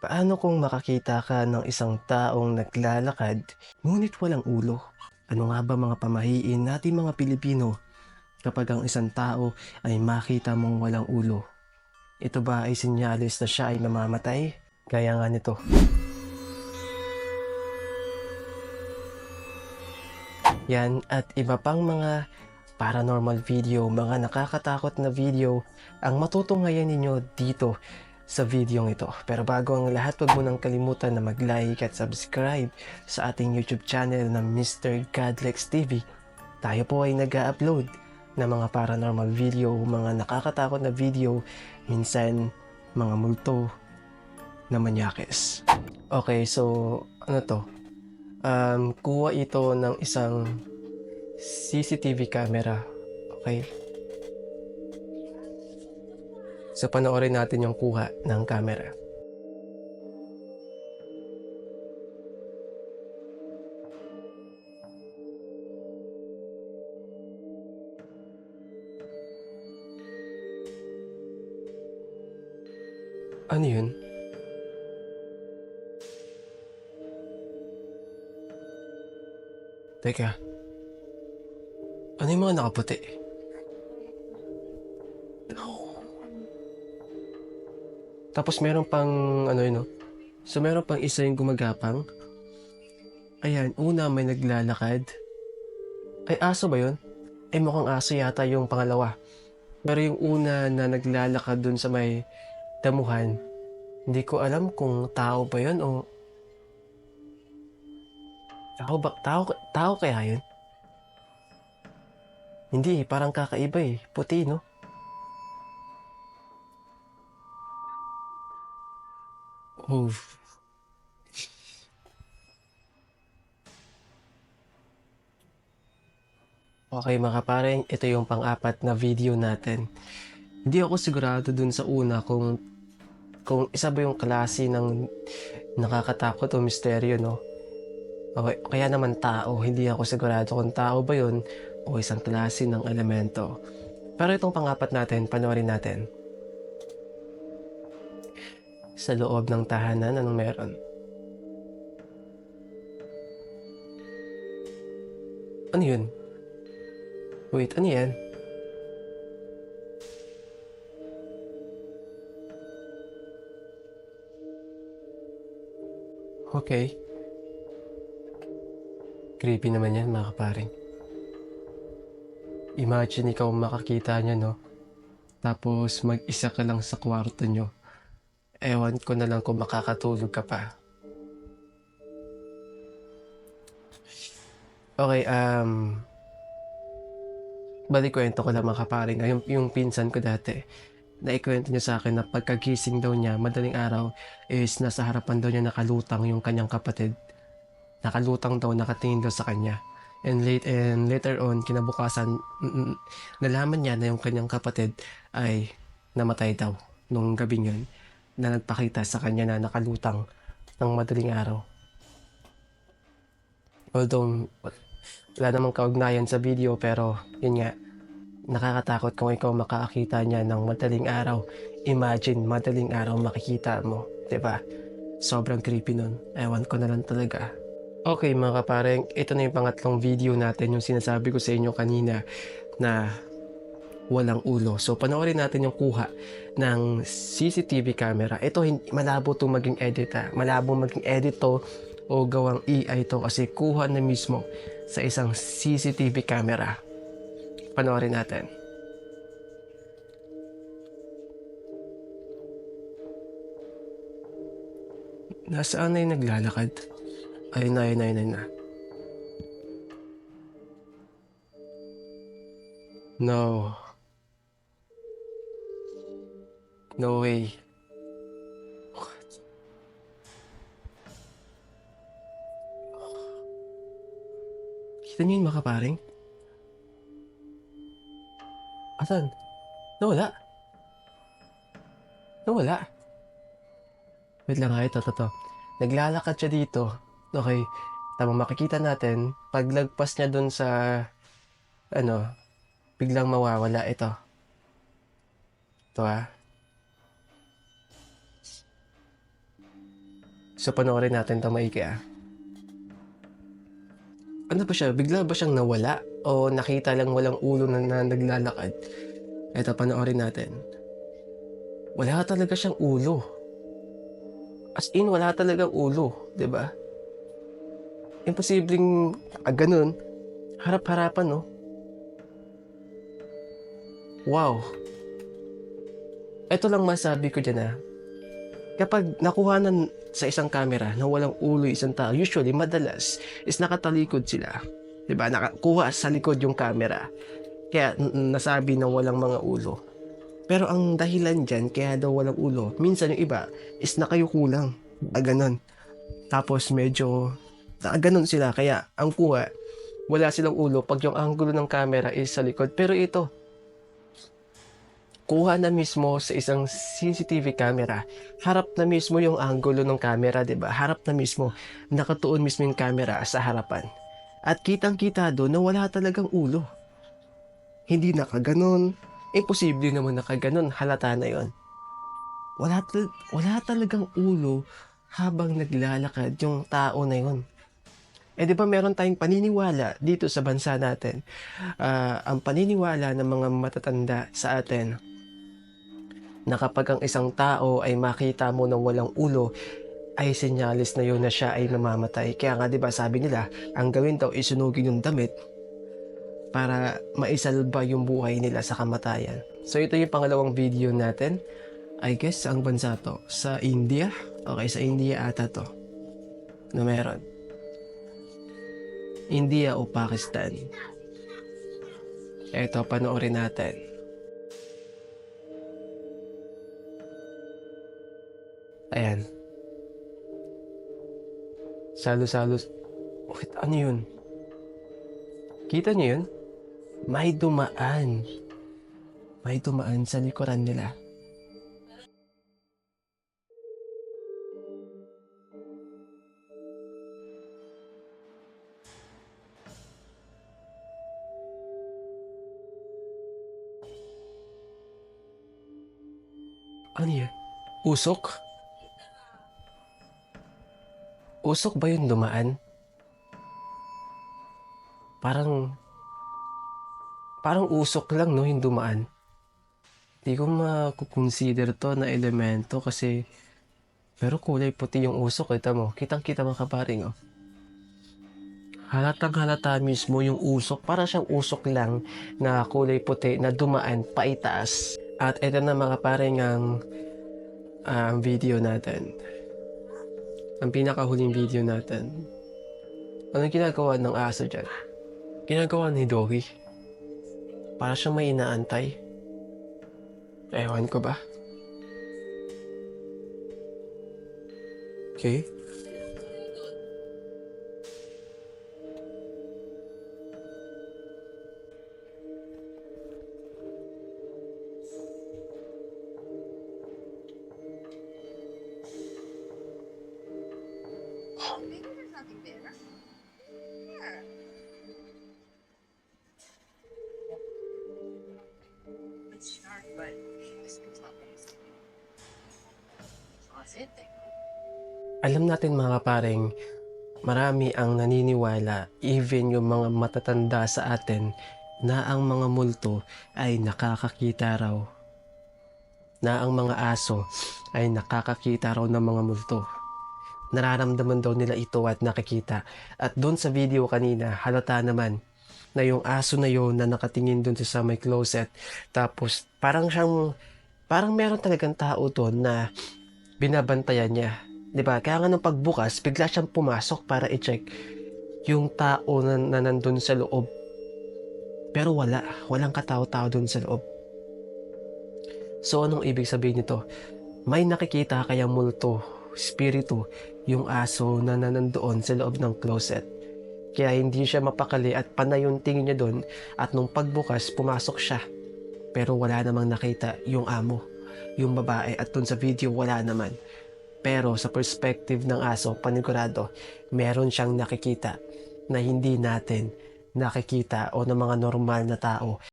Paano kung makakita ka ng isang taong naglalakad ngunit walang ulo? Ano nga ba mga pamahiin natin mga Pilipino kapag ang isang tao ay makita mong walang ulo? Ito ba ay sinyalis na siya ay mamamatay? Gaya nga nito. Yan at iba pang mga paranormal video, mga nakakatakot na video ang matutunghayan ninyo dito sa video ito. Pero bago ang lahat, huwag mo nang kalimutan na mag-like at subscribe sa ating YouTube channel na Mr. Godlex TV. Tayo po ay nag upload ng mga paranormal video, mga nakakatakot na video, minsan mga multo na manyakes. Okay, so ano to? Um, kuha ito ng isang CCTV camera. Okay? So panoorin natin yung kuha ng camera. Ano yun? Teka. Ano yung mga nakaputi? Tapos meron pang ano yun, no? So meron pang isa yung gumagapang. Ayan, una may naglalakad. Ay, aso ba yun? Ay, mukhang aso yata yung pangalawa. Pero yung una na naglalakad dun sa may damuhan, hindi ko alam kung tao ba yun o... Tao ba? Tao, tao kaya yun? Hindi, parang kakaiba eh. Puti, no? Oh. Okay mga pareng, ito yung pang-apat na video natin. Hindi ako sigurado dun sa una kung kung isa ba yung klase ng nakakatakot o misteryo, no? Okay, kaya naman tao, hindi ako sigurado kung tao ba yun o isang klase ng elemento. Pero itong pang-apat natin, panoorin natin. Sa loob ng tahanan, anong meron? Ano yun? Wait, ano yan? Okay. Creepy naman yan, mga kaparing. Imagine ikaw makakita niya, no? Tapos mag-isa ka lang sa kwarto nyo. Ewan ko na lang kung makakatulog ka pa. Okay, um... Balik kwento ko lang mga kaparing. Yung, yung pinsan ko dati, naikwento niya sa akin na pagkagising daw niya, madaling araw, is nasa harapan daw niya nakalutang yung kanyang kapatid. Nakalutang daw, nakatingin daw sa kanya. And late and later on, kinabukasan, nalaman niya na yung kanyang kapatid ay namatay daw nung gabi yun na nagpakita sa kanya na nakalutang ng madaling araw. Although, wala namang kaugnayan sa video pero yun nga, nakakatakot kung ikaw makakakita niya ng madaling araw. Imagine, madaling araw makikita mo, ba? Sobrang creepy nun. Ewan ko na lang talaga. Okay mga kapareng, ito na yung pangatlong video natin, yung sinasabi ko sa inyo kanina na walang ulo. So panoorin natin yung kuha ng CCTV camera. Ito malabo to maging edit ha. Malabo maging edit to o gawang AI to kasi kuha na mismo sa isang CCTV camera. Panoorin natin. Nasaan na yung naglalakad? Ayun na, ayun na, ayun na. No. No way. What? Kita niyo yung makaparing? Asan? Nawala. Nawala. Wait lang ha, ito, ito, ito. Naglalakad siya dito. Okay. Tama, makikita natin, paglagpas niya dun sa, ano, biglang mawawala ito. Ito ah. So panoorin natin ito maigi ah. Ano ba siya? Bigla ba siyang nawala? O nakita lang walang ulo na, na naglalakad? Ito, panoorin natin. Wala talaga siyang ulo. As in, wala talagang ulo. 'di ba? Imposibleng ah, ganun. Harap-harapan, no? Wow. Ito lang masabi ko dyan ah. Kapag nakuhanan sa isang camera na walang ulo isang tao, usually, madalas, is nakatalikod sila. 'Di ba? Nakakuha sa likod yung camera. Kaya nasabi na walang mga ulo. Pero ang dahilan dyan, kaya daw walang ulo, minsan yung iba is nakayuko lang. Ah, ganun. Tapos medyo, ah, ganun sila. Kaya ang kuha, wala silang ulo pag yung angulo ng camera is sa likod. Pero ito, kuha na mismo sa isang CCTV camera. Harap na mismo yung angulo ng camera, 'di ba? Harap na mismo. Nakatuon mismo yung camera sa harapan. At kitang-kita doon na wala talagang ulo. Hindi nakaganon. Imposible naman nakaganon. Halata na yon. Wala, tal- wala talagang ulo habang naglalakad yung tao na yon. Eh di ba meron tayong paniniwala dito sa bansa natin. Ah, ang paniniwala ng mga matatanda sa atin na kapag ang isang tao ay makita mo ng walang ulo, ay senyalis na yun na siya ay namamatay. Kaya nga 'di ba sabi nila, ang gawin daw isunugin yung damit para maisalba yung buhay nila sa kamatayan. So ito yung pangalawang video natin. I guess ang bansa to sa India. Okay, sa India ata to. Na meron. India o Pakistan. Ito, panoorin natin. Ayan. Salo-salo. Wait, ano yun? Kita niyo yun? May dumaan. May dumaan sa likuran nila. Ano yun? Usok? Usok ba yun dumaan? Parang... Parang usok lang, no, yung dumaan. Hindi ko makukonsider to na elemento kasi... Pero kulay puti yung usok, kita mo. Kitang-kita mga kaparing, oh. Halatang halata mismo yung usok. Para siyang usok lang na kulay puti na dumaan paitaas. At ito na mga kaparing ang ang video natin. Ang pinakahuling video natin. Anong ginagawa ng aso dyan? Ginagawa ni Dory. Para siyang may inaantay. Ewan ko ba? Okay. That's it. Alam natin mga paring, marami ang naniniwala, even yung mga matatanda sa atin, na ang mga multo ay nakakakita raw. Na ang mga aso ay nakakakita raw ng mga multo. Nararamdaman daw nila ito at nakikita. At doon sa video kanina, halata naman na yung aso na yon na nakatingin doon sa may closet. Tapos parang siyang, parang meron talagang tao doon na binabantayan niya. ba? Kaya nga nung pagbukas, bigla siyang pumasok para i-check yung tao na, na nandun sa loob. Pero wala. Walang katao-tao dun sa loob. So, anong ibig sabihin nito? May nakikita kaya multo, spirito, yung aso na nanandoon sa loob ng closet. Kaya hindi siya mapakali at panay yung tingin niya doon at nung pagbukas, pumasok siya. Pero wala namang nakita yung amo, yung babae at dun sa video wala naman. Pero sa perspective ng aso, panigurado, meron siyang nakikita na hindi natin nakikita o ng mga normal na tao